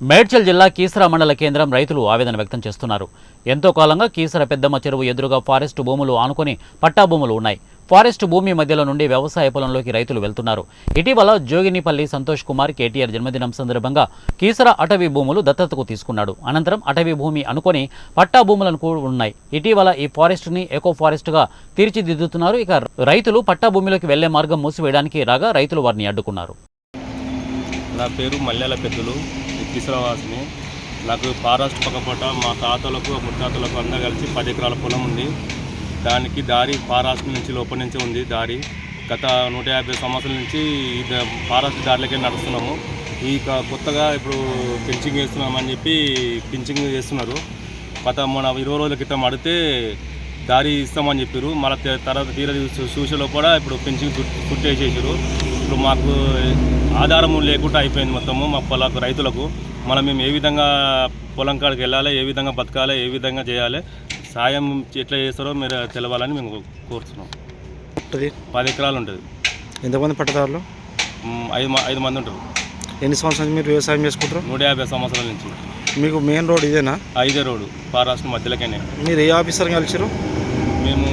మేడ్చల్ జిల్లా కీసర మండల కేంద్రం రైతులు ఆవేదన వ్యక్తం చేస్తున్నారు. ఎంతో కాలంగా కీసర పెద్దమ్మ చెరువు ఎదురుగా ఫారెస్ట్ భూములు ఆనుకుని పట్టా భూములు ఉన్నాయి. ఫారెస్ట్ భూమి మధ్యలో నుండి వ్యవసాయ పొలంలోకి రైతులు వెళ్తున్నారు. ఇటీవల జోగినిపల్లి సంతోష్ కుమార్ కేటీఆర్ జన్మదినం సందర్భంగా కీసర అటవీ భూములు దత్తతకు తీసుకున్నాడు. అనంతరం అటవీ భూమి అనుకొని పట్టా భూములను కూడా ఉన్నాయి. ఇటీవల ఈ ఫారెస్ట్ని ఎకో ఫారెస్ట్గా తీర్చిదిద్దుతున్నారు. ఇక రైతులు పట్టా భూమిలోకి వెళ్ళే మార్గం మూసివేయడానికి రాగా రైతులు వారిని అడ్డుకున్నారు. నా పేరు మల్లెల పెద్దలు. కిసరవాసిని నాకు ఫారెస్ట్ పక్కపట మా తాతలకు ముత్తాతలకు అందరూ కలిసి పది ఎకరాల పొలం ఉంది. దానికి దారి ఫారెస్ట్ నుంచి లోపల నుంచి ఉంది దారి. గత నూట యాభై సంవత్సరాల నుంచి ఈ ఫారెస్ట్ దారిలోకే నడుస్తున్నాము. ఈ కొత్తగా ఇప్పుడు పెంచింగ్ వేస్తున్నామని చెప్పి పెంచింగ్ చేస్తున్నారు గత మన ఇరవై రోజుల క్రితం అడిగితే దారి ఇస్తామని చెప్పారు మళ్ళీ తర్వాత తీర చూసే కూడా ఇప్పుడు పెంచింగ్ కుట్టేసేసారు ఇప్పుడు మాకు ఆధారం లేకుండా అయిపోయింది మొత్తము మా పొలకు రైతులకు. మళ్ళీ మేము ఏ విధంగా పొలం కాడికి వెళ్ళాలి ఏ విధంగా బతకాలి ఏ విధంగా చేయాలి సాయం ఎట్లా చేస్తారో మీరు తెలవాలని మేము కోరుతున్నాం. పది ఎకరాలు ఉంటుంది. ఎంతమంది పట్టదారులు? ఐదు ఐదు మంది ఉంటారు. ఎన్ని సంవత్సరాల మీరు వ్యవసాయం చేసుకుంటారు నూట యాభై సంవత్సరాల నుంచి. మీకు మెయిన్ రోడ్ ఇదేనా? ఐదే రోడ్డు మహారాష్ట్ర మధ్యలోకేనే. మీరు ఏ ఆఫీసర్ని కలిసారు మేము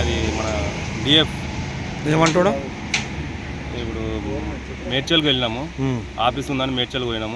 అది మన డిఎఫ్. ఏమంటాడు ఇప్పుడు మేడ్చల్కి వెళ్ళినాము. ఆఫీస్ ఉందని మేడ్చల్కి పోయినాము